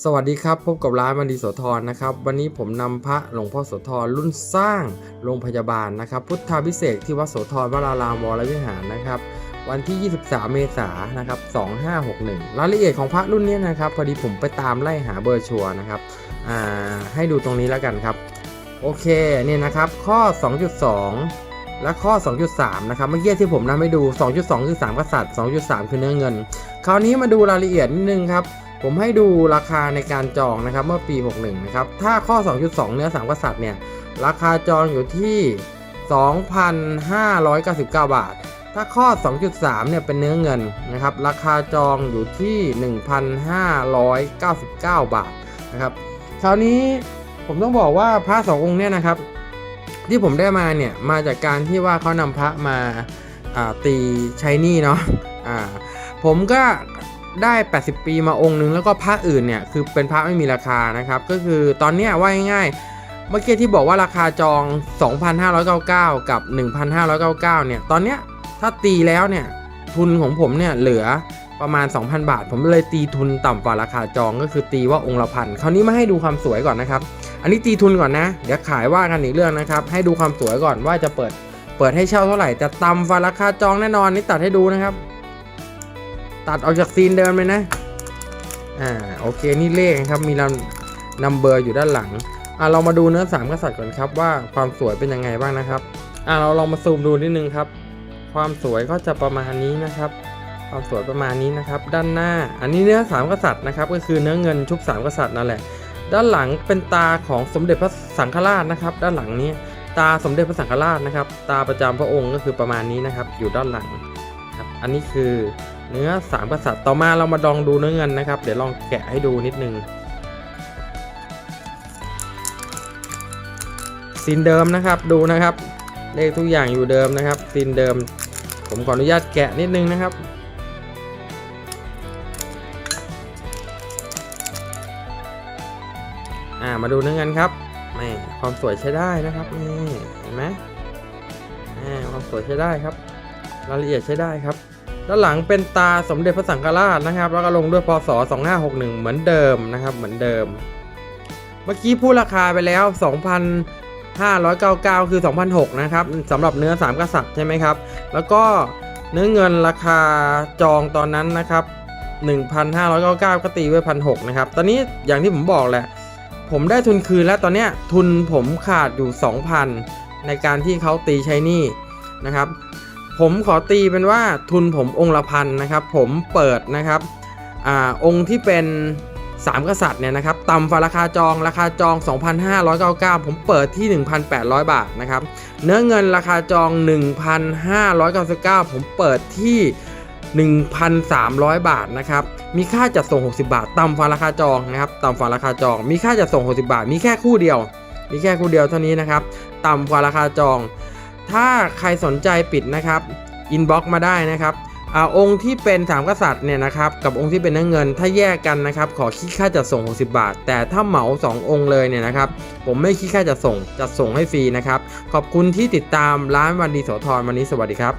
สวัสดีครับ พบกับร้านมันดีโสธรนะครับ วันนี้ผมนำพระหลวงพ่อโสธรรุ่นสร้างโรงพยาบาลนะครับ พุทธาพิเศษที่วัดโสธรวรารามวรวิหารนะครับ วันที่ 23 เมษายนนะครับ 2561 รายละเอียดของพระรุ่นนี้นะครับ พอดีผมไปตามไล่หาเบอร์ชัวนะครับให้ดูตรงนี้แล้วกันครับ โอเคเนี่ยนะครับ ข้อ 2.2 และข้อ 2.3 นะครับ เมื่อกี้ที่ผมนำให้ดู 2.2 คือ 3 กษัตริย์ 2.3 คือเนื้อเงิน คราวนี้มาดูรายละเอียดนิดนึงครับ ผมให้ดูราคาในการจองนะครับเมื่อปี 61 นะครับ ถ้าข้อ 2.2 เนื้อ 3 กษัตริย์เนี่ย ราคาจองอยู่ที่ 2,599 บาท ถ้าข้อ 2.3 เนี่ยเป็นเนื้อเงินนะครับ ราคาจองอยู่ที่ 1,599 บาทนะครับ คราวนี้ผมต้องบอกว่าพระสององค์เนี่ยนะครับ ที่ผมได้มาเนี่ยมาจากการที่ว่าเขานำพระมาาตีใช้นี่เนาะผมก็ ได้ 80 ปีมาองค์นึง แล้วก็พระอื่นเนี่ยคือเป็นพระไม่มีราคานะครับ ก็คือตอนเนี้ยว่าง่ายๆเมื่อกี้ที่บอกว่าราคาจอง 2,599 กับ 1,599 เนี่ย ตอนเนี้ยถ้าตีแล้วเนี่ยทุนของผมเนี่ยเหลือประมาณ 2,000 บาท ผมเลยตีทุนต่ำกว่าราคาจองก็คือตีว่าองค์ละพันคราวนี้มาให้ดูความสวยก่อนนะครับ อันนี้ตีทุนก่อนนะ เดี๋ยวขายว่ากันอีกเรื่องนะครับ ให้ดูความสวยก่อนว่าจะเปิดเปิดให้เช่าเท่าไหร่จะต่ำกว่าราคาจองแน่นอนนี่ตัดให้ดูนะครับ ตัดออกจากซีนเดิมเลยนะ อ่าโอเคนี่เลขครับมีนำนำเบอร์อยู่ด้านหลัง อ่าเรามาดูเนื้อสามกษัตริย์ก่อนครับว่าความสวยเป็นยังไงบ้างนะครับ อ่าเราลองมาซูมดูนิดนึงครับ ความสวยก็จะประมาณนี้นะครับ ความสวยประมาณนี้นะครับ ด้านหน้า อันนี้เนื้อสามกษัตริย์นะครับ ก็คือเนื้อเงินชุบสามกษัตริย์นั่นแหละ ด้านหลังเป็นตาของสมเด็จพระสังฆราชนะครับ ด้านหลังนี้ตาสมเด็จพระสังฆราชนะครับ ตาประจำพระองค์ก็คือประมาณนี้นะครับ อยู่ด้านหลังครับ อันนี้คือ เนื้อสามกษัตริย์ต่อมาเรามาลองดูเนื้อเงินนะครับ เดี๋ยวลองแกะให้ดูนิดนึงซีนเดิมนะครับดูนะครับ เลขทุกอย่างอยู่เดิมนะครับซีนเดิม ผมขออนุญาตแกะนิดนึงนะครับอ่ามาดูเนื้อเงินครับนี่ความสวยใช้ได้นะครับนี่เห็นไหมอ่ความสวยใช้ได้ครับ รายละเอียดใช้ได้ครับ ด้านหลังเป็นตาสมเด็จพระสังฆราชนะครับ แล้วก็ลงด้วยพศ 2561 เหมือนเดิมนะครับเหมือนเดิม เมื่อกี้พูดราคาไปแล้ว 2,599 คือ 2,006นะครับสำหรับเนื้อ 3 กษัตริย์ใช่ไหมครับ แล้วก็เนื้อเงินราคาจองตอนนั้นนะครับ 1,599 ก็ตีไว้1,600นะครับ ตอนนี้อย่างที่ผมบอกแหละ ผมได้ทุนคืนแล้วตอนนี้ทุนผมขาดอยู่ 2,000 ในการที่เขาตีใช้นี้นะครับ ผมขอตีเป็นว่าทุนผมองค์ละพันนะครับผมเปิดนะครับอองค์ที่เป็น3กษัตริย์เนี่ยนะครับต่ำกว่าราคาจองราคาจอง 2,599 ผมเปิดที่ 1,800 บาทนะครับเนื้อเงินราคาจอง 1,599 ผมเปิดที่ 1,300 บาทนะครับมีค่าจัดส่ง 60 บาทต่ำกว่าราคาจองนะครับต่ำกว่าราคาจอง มีค่าจัดส่ง 60 บาท มีแค่คู่เดียว มีแค่คู่เดียวเท่านี้นะครับต่ำกว่าราคาจอง ถ้าใครสนใจปิดนะครับอินบ็อกมาได้นะครับอาองค์ที่เป็นสามกษัตริย์เนี่ยนะครับกับองค์ที่เป็นน้ำเงิน ถ้าแยกกันนะครับขอคิดค่าจัดส่ง 60 บาท แต่ถ้าเหมา 2 องค์เลยเนี่ยนะครับผมไม่คิดค่าจัดส่งจัดส่งให้ฟรีนะครับขอบคุณที่ติดตามร้านวันดีโสธรวันนี้สวัสดีครับ